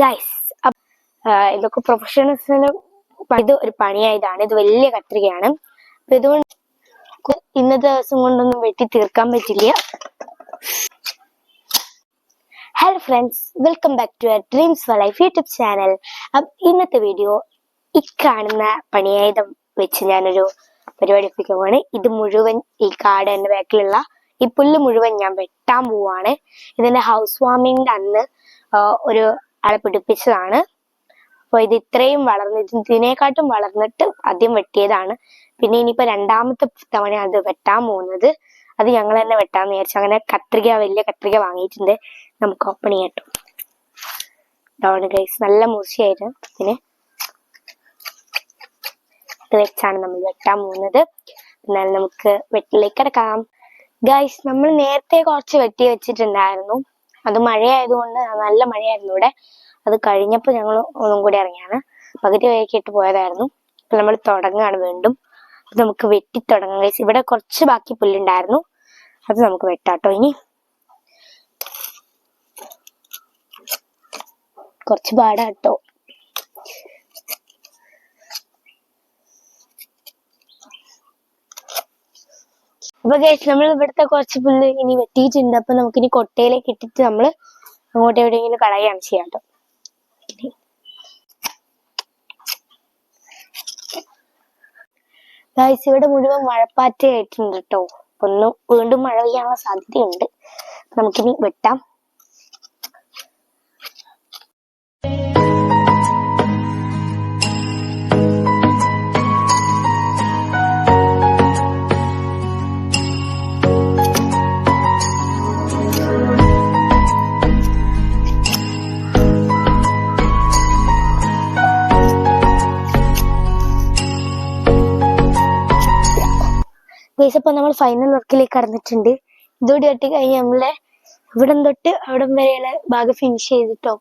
Guys ഇതൊക്കെ പ്രൊഫഷണൽസിന് ഇത് ഒരു പണിയായതാണ്. ഇത് വലിയ കത്രികയാണ്. അപ്പൊ ഇതുകൊണ്ട് ഇന്നത്തെ ദിവസം കൊണ്ടൊന്നും വെട്ടി തീർക്കാൻ പറ്റില്ല. Hello friends welcome back to dreams for life YouTube channel ഇന്നത്തെ വീഡിയോ ഈ കാണുന്ന പണിയായുധം വെച്ച് ഞാനൊരു പരിപാടി ഒപ്പിക്കാൻ ഇത് മുഴുവൻ ഈ കാട് എന്റെ ബാക്കിലുള്ള ഈ പുല്ല് മുഴുവൻ ഞാൻ വെട്ടാൻ പോവാണ്. ഇതിന്റെ ഹൗസ് വാമിങ്ങിന്റെ അന്ന് ഒരു ആളെ പിടിപ്പിച്ചതാണ്. അപ്പോൾ ഇത് ഇത്രയും വളർന്ന് ഇത് ഇതിനെക്കാട്ടും വളർന്നിട്ട് ആദ്യം വെട്ടിയതാണ്. പിന്നെ ഇനിയിപ്പോൾ രണ്ടാമത്തെ തവണയാണ് അത് വെട്ടാൻ പോകുന്നത് അത് ഞങ്ങൾ തന്നെ വെട്ടാന്ന് വിചാരിച്ചു. അങ്ങനെ കത്രിക വലിയ കത്രിക വാങ്ങിയിട്ടുണ്ട്. നമുക്ക് ഓപ്പൺ ചെയ്യട്ടോ ഇതാണ് ഗൈസ് നല്ല മൂർച്ചയായിരുന്നു. പിന്നെ ഇത് വെച്ചാണ് നമ്മൾ വെട്ടാൻ പോകുന്നത്. എന്നാൽ നമുക്ക് വെട്ടിലേക്ക് കിടക്കാം. ഗൈസ് നമ്മൾ നേരത്തെ കുറച്ച് വെട്ടി വെച്ചിട്ടുണ്ടായിരുന്നു. അത് മഴയായതുകൊണ്ട് നല്ല മഴയായിരുന്നു ഇവിടെ. അത് കഴിഞ്ഞപ്പോൾ ഞങ്ങൾ ഒന്നും കൂടി ഇറങ്ങിയാണ്. പകുതി വഴിക്കിട്ട് പോയതായിരുന്നു. അപ്പൊ നമ്മൾ തുടങ്ങുകയാണ് വീണ്ടും. അപ്പം നമുക്ക് വെട്ടി തുടങ്ങാം കഴിച്ച് ഇവിടെ കുറച്ച് ബാക്കി പുല്ലുണ്ടായിരുന്നു. അത് നമുക്ക് വെട്ടാട്ടോ ഇനി. കുറച്ച് പാടാട്ടോ. അപ്പൊ ഗൈസ് നമ്മൾ ഇവിടുത്തെ കുറച്ച് പുല്ല് ഇനി വെട്ടിയിട്ടുണ്ട്. അപ്പൊ നമുക്ക് ഇനി കൊട്ടയിലേക്ക് ഇട്ടിട്ട് നമ്മൾ അങ്ങോട്ട് എവിടെയെങ്കിലും കളയാണ് ചെയ്യാം ഗൈസ് ഇവിടെ മുഴുവൻ മഴപ്പാറ്റ ആയിട്ടുണ്ട് കേട്ടോ ഒന്ന് വീണ്ടും മഴ പെയ്യാനുള്ള സാധ്യതയുണ്ട്. നമുക്കിനി വെട്ടാം. ഗൈസ് അപ്പൊ നമ്മൾ ഫൈനൽ വർക്കിലേക്ക് കടന്നിട്ടുണ്ട്. ഇതോടെ വെട്ടി കഴിഞ്ഞ് നമ്മളെ ഇവിടം തൊട്ട് അവിടം വരെയുള്ള ഭാഗം ഫിനിഷ് ചെയ്തിട്ടോ.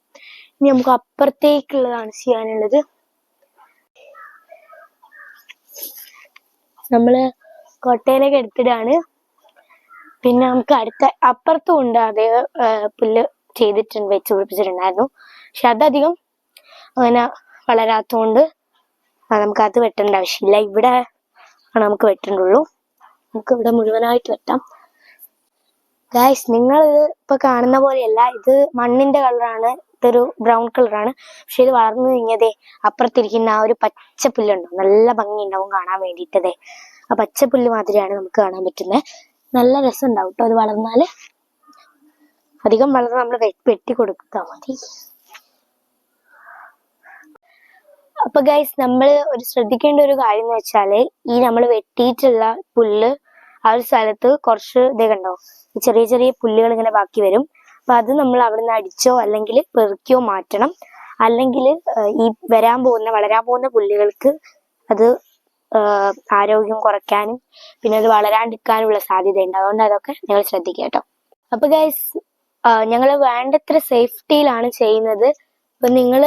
ഇനി നമുക്ക് അപ്പുറത്തേക്കുള്ളതാണ് ചെയ്യാനുള്ളത്. നമ്മൾ കോട്ടയിലേക്ക് എടുത്തിടാണ്. പിന്നെ നമുക്ക് അടുത്ത അപ്പുറത്തും ഉണ്ട് അതേ പുല്ല് ചെയ്തിട്ടുണ്ട് വെച്ച് പിടിപ്പിച്ചിട്ടുണ്ടായിരുന്നു. പക്ഷെ അതധികം അങ്ങനെ വളരാത്തോണ്ട് ആ, നമുക്ക് അത് വെട്ടേണ്ട ആവശ്യമില്ല. ഇവിടെ ആണ് നമുക്ക് വെട്ടണ്ടുള്ളൂ. നമുക്ക് ഇവിടെ മുഴുവനായിട്ട് വെട്ടാം. ഗായ്സ് നിങ്ങൾ ഇപ്പൊ കാണുന്ന പോലെയല്ല ഇത് മണ്ണിന്റെ കളറാണ് ഇതൊരു ബ്രൗൺ കളറാണ് പക്ഷെ ഇത് വളർന്നു കഴിഞ്ഞതേ അപ്പുറത്തിരിക്കുന്ന ആ ഒരു പച്ച പുല്ലുണ്ടോ നല്ല ഭംഗി ഉണ്ടാവും കാണാൻ വേണ്ടിയിട്ടതേ. ആ പച്ച പുല്ല് മാതിരിയാണ് നമുക്ക് കാണാൻ പറ്റുന്നത് നല്ല രസം ഉണ്ടാവും കേട്ടോ അത് വളർന്നാൽ. അധികം വളർന്ന് നമ്മൾ വെട്ടി കൊടുത്താൽ മതി. അപ്പൊ ഗൈസ് നമ്മൾ ഒരു ശ്രദ്ധിക്കേണ്ട ഒരു കാര്യം എന്ന് വെച്ചാൽ ഈ നമ്മൾ വെട്ടിയിട്ടുള്ള പുല്ല് ആ ഒരു സ്ഥലത്ത് കുറച്ച് ഇതേ കണ്ടോ? ചെറിയ ചെറിയ പുല്ലുകൾ ഇങ്ങനെ ബാക്കി വരും. അപ്പൊ അത് നമ്മൾ അവിടുന്ന് അടിച്ചോ അല്ലെങ്കിൽ പെറുക്കിയോ മാറ്റണം. അല്ലെങ്കിൽ ഈ വരാൻ പോകുന്ന വളരാൻ പോകുന്ന പുല്ലുകൾക്ക് അത് ആരോഗ്യം കുറയ്ക്കാനും പിന്നെ അത് വളരാണ്ടിരിക്കാനുള്ള സാധ്യതയുണ്ട്. അതുകൊണ്ട് അതൊക്കെ നിങ്ങൾ ശ്രദ്ധിക്കുക കേട്ടോ. അപ്പൊ ഗൈസ് ഞങ്ങൾ വേണ്ടത്ര സേഫ്റ്റിയിലാണ് ചെയ്യുന്നത്. അപ്പൊ നിങ്ങൾ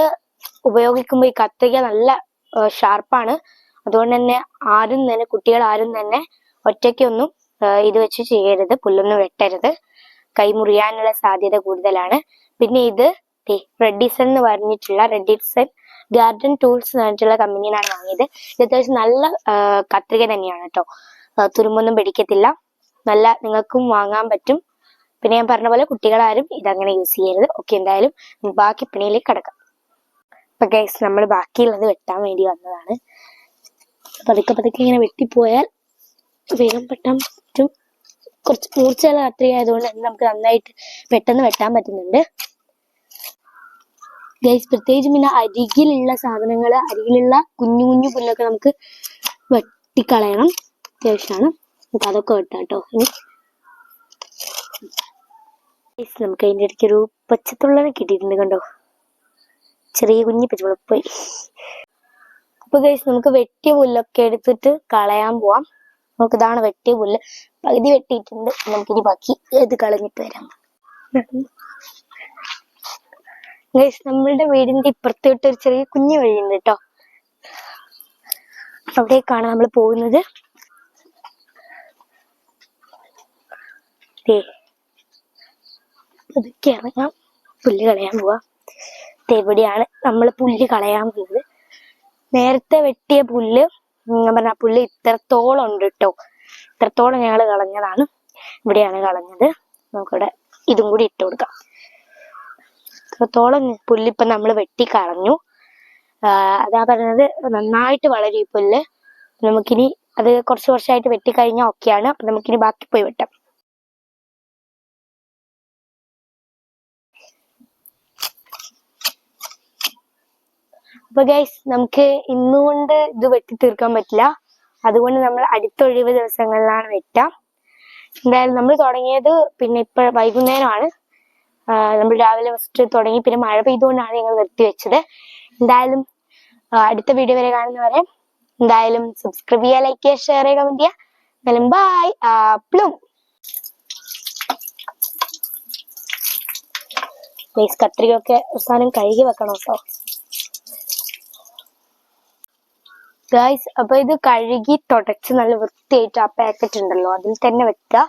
ഉപയോഗിക്കുമ്പോൾ ഈ കത്രിക നല്ല ഷാർപ്പാണ് അതുകൊണ്ട് തന്നെ ആരും തന്നെ കുട്ടികൾ ആരും തന്നെ ഒറ്റയ്ക്കൊന്നും ഇത് വെച്ച് ചെയ്യരുത് പുല്ലൊന്നും വെട്ടരുത്. കൈ മുറിയാനുള്ള സാധ്യത കൂടുതലാണ്. പിന്നെ ഇത് റെഡിസൺ എന്ന് പറഞ്ഞിട്ടുള്ള റെഡിസൺ ഗാർഡൻ ടൂൾസ് എന്ന് പറഞ്ഞിട്ടുള്ള കമ്പനിയിലാണ് വാങ്ങിയത്. ഇത് അത്യാവശ്യം നല്ല കത്രിക തന്നെയാണ് കേട്ടോ. തുരുമ്പൊന്നും പിടിക്കത്തില്ല. നല്ല നിങ്ങൾക്കും വാങ്ങാൻ പറ്റും. പിന്നെ ഞാൻ പറഞ്ഞ പോലെ കുട്ടികളാരും ഇതങ്ങനെ യൂസ് ചെയ്യരുത്. ഓക്കെ എന്തായാലും ബാക്കി പണിയിലേക്ക് കിടക്കാം. അപ്പൊ ഗൈസ് നമ്മൾ ബാക്കിയുള്ളത് വെട്ടാൻ വേണ്ടി വന്നതാണ്. പതുക്കെ പതുക്കെ ഇങ്ങനെ വെട്ടിപ്പോയാൽ വേഗം വെട്ടാൻ പറ്റും. കുറച്ച് മൂർച്ചയുള്ള കത്രിക ആയതുകൊണ്ട് തന്നെ നമുക്ക് നന്നായിട്ട് പെട്ടെന്ന് വെട്ടാൻ പറ്റുന്നുണ്ട്. ഗൈസ് പ്രത്യേകിച്ചും പിന്നെ അരികിലുള്ള സാധനങ്ങൾ അരികിലുള്ള കുഞ്ഞു കുഞ്ഞു പുല്ലൊക്കെ നമുക്ക് വെട്ടിക്കളയണം. അത്യാവശ്യമാണ്. നമുക്ക് അതൊക്കെ വെട്ടാം കേട്ടോ. ഗൈസ് നമുക്ക് അതിന്റെ ഇടയ്ക്ക് ഒരു പച്ചത്തുള്ളനെ കിട്ടിയിട്ടുണ്ട് കണ്ടോ? ചെറിയ കുഞ്ഞു പച്ചമുളപ്പോയി അപ്പൊ ഗൈസ് നമുക്ക് വെട്ടിയ പുല്ലൊക്കെ എടുത്തിട്ട് കളയാൻ പോവാം. നമുക്ക് ഇതാണ് വെട്ടിയ പുല്ല്. പകുതി വെട്ടിയിട്ടുണ്ട്. നമുക്കിനി ബാക്കി ഇത് കളഞ്ഞിട്ട് വരാം. നമ്മളുടെ വീടിന്റെ ഇപ്പുറത്തോട്ട് ഒരു ചെറിയ കുഞ്ഞു വഴിയുണ്ട് കേട്ടോ. അവിടേക്കാണ് നമ്മൾ പോകുന്നത്. പതുക്കെ ഇറങ്ങാം. പുല്ല് കളയാൻ പോവാം. ഇവിടെയാണ് നമ്മൾ പുല്ല് കളയാൻ പോകുന്നത്. നേരത്തെ വെട്ടിയ പുല്ല് ഞാൻ പറഞ്ഞ പുല്ല് ഇത്രത്തോളം ഉണ്ട് കേട്ടോ. ഇത്രത്തോളം ഞങ്ങൾ കളഞ്ഞതാണ്. ഇവിടെയാണ് കളഞ്ഞത്. നമുക്കിവിടെ ഇതും കൂടി ഇട്ട് കൊടുക്കാം. ഇത്രത്തോളം പുല്ലിപ്പം നമ്മൾ വെട്ടി കളഞ്ഞു. അതാ പറഞ്ഞത് നന്നായിട്ട് വളരും ഈ പുല്ല്. നമുക്കിനി അത് കുറച്ച് കുറച്ചായിട്ട് വെട്ടിക്കഴിഞ്ഞാൽ ഓക്കെയാണ് അപ്പം നമുക്കിനി ബാക്കി പോയി വെട്ടാം. അപ്പൊ ഗൈസ് നമുക്ക് ഇന്നുകൊണ്ട് ഇത് വെട്ടി തീർക്കാൻ പറ്റില്ല. അതുകൊണ്ട് നമ്മൾ അടുത്ത ഒഴിവ് ദിവസങ്ങളിലാണ് വെട്ടാം എന്തായാലും നമ്മൾ തുടങ്ങിയത് പിന്നെ ഇപ്പൊ വൈകുന്നേരമാണ്. നമ്മൾ രാവിലെ ഫസ്റ്റ് തുടങ്ങി പിന്നെ മഴ പെയ്തുകൊണ്ടാണ് ഞങ്ങൾ നിർത്തിവെച്ചത് എന്തായാലും അടുത്ത വീഡിയോ വരെ കാണുന്നവരെ എന്തായാലും സബ്സ്ക്രൈബ് ചെയ്യുക ലൈക്ക് ചെയ്യുക ഷെയർ ചെയ്യുക കമന്റ് ചെയ്യുക. എന്തായാലും ബൈ പ്ലും പ്ലീസ് കത്രികയൊക്കെ അവസാനം കഴുകി വെക്കണം കേട്ടോ ഗായ്സ് അപ്പൊ ഇത് കഴുകി തുടച്ച് നല്ല വൃത്തിയായിട്ട് ആ പാക്കറ്റ് ഉണ്ടല്ലോ അതിൽ തന്നെ വെക്കുക.